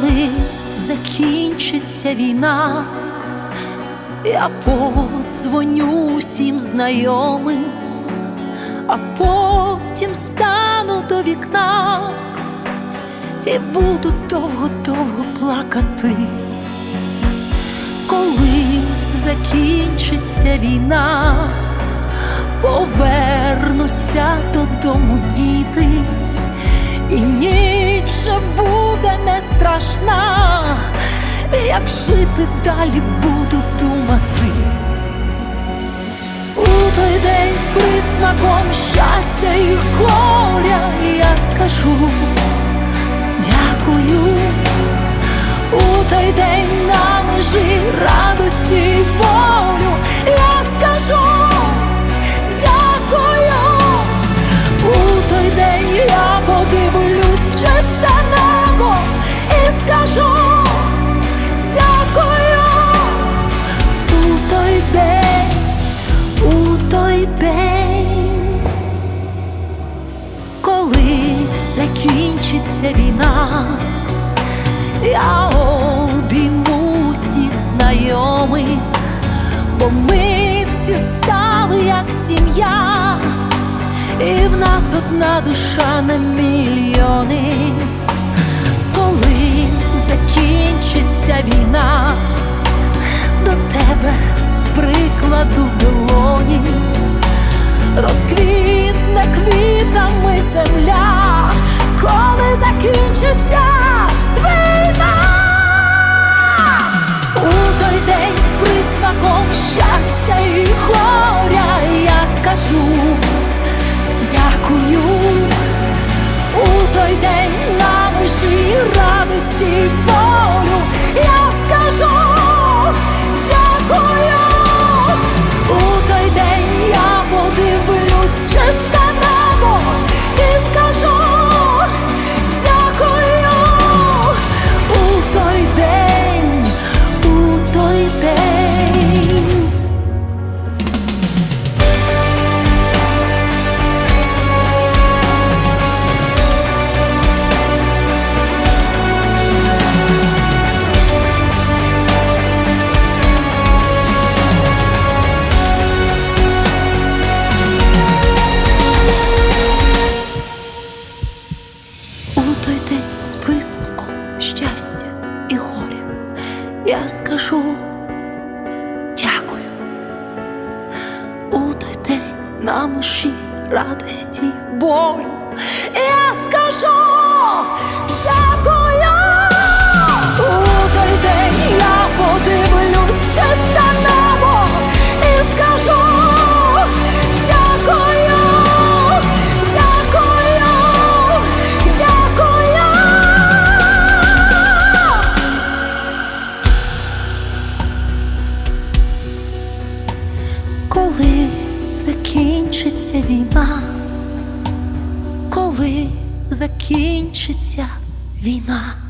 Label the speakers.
Speaker 1: коли закінчиться війна, я подзвоню всім знайомим, а потім стану до вікна і буду довго-довго плакати, коли закінчиться війна, повернуться додому страшна, як жити далі буду думати. У той день з присмаком щастя і горя я скажу дякую. У той день закінчиться війна, я обійму всіх знайомих, бо ми всі стали як сім'я, і в нас одна душа на мільйони, коли радості я скажу. Дякую. У той день на межі радості болю. Я скажу закінчиться війна, коли закінчиться війна.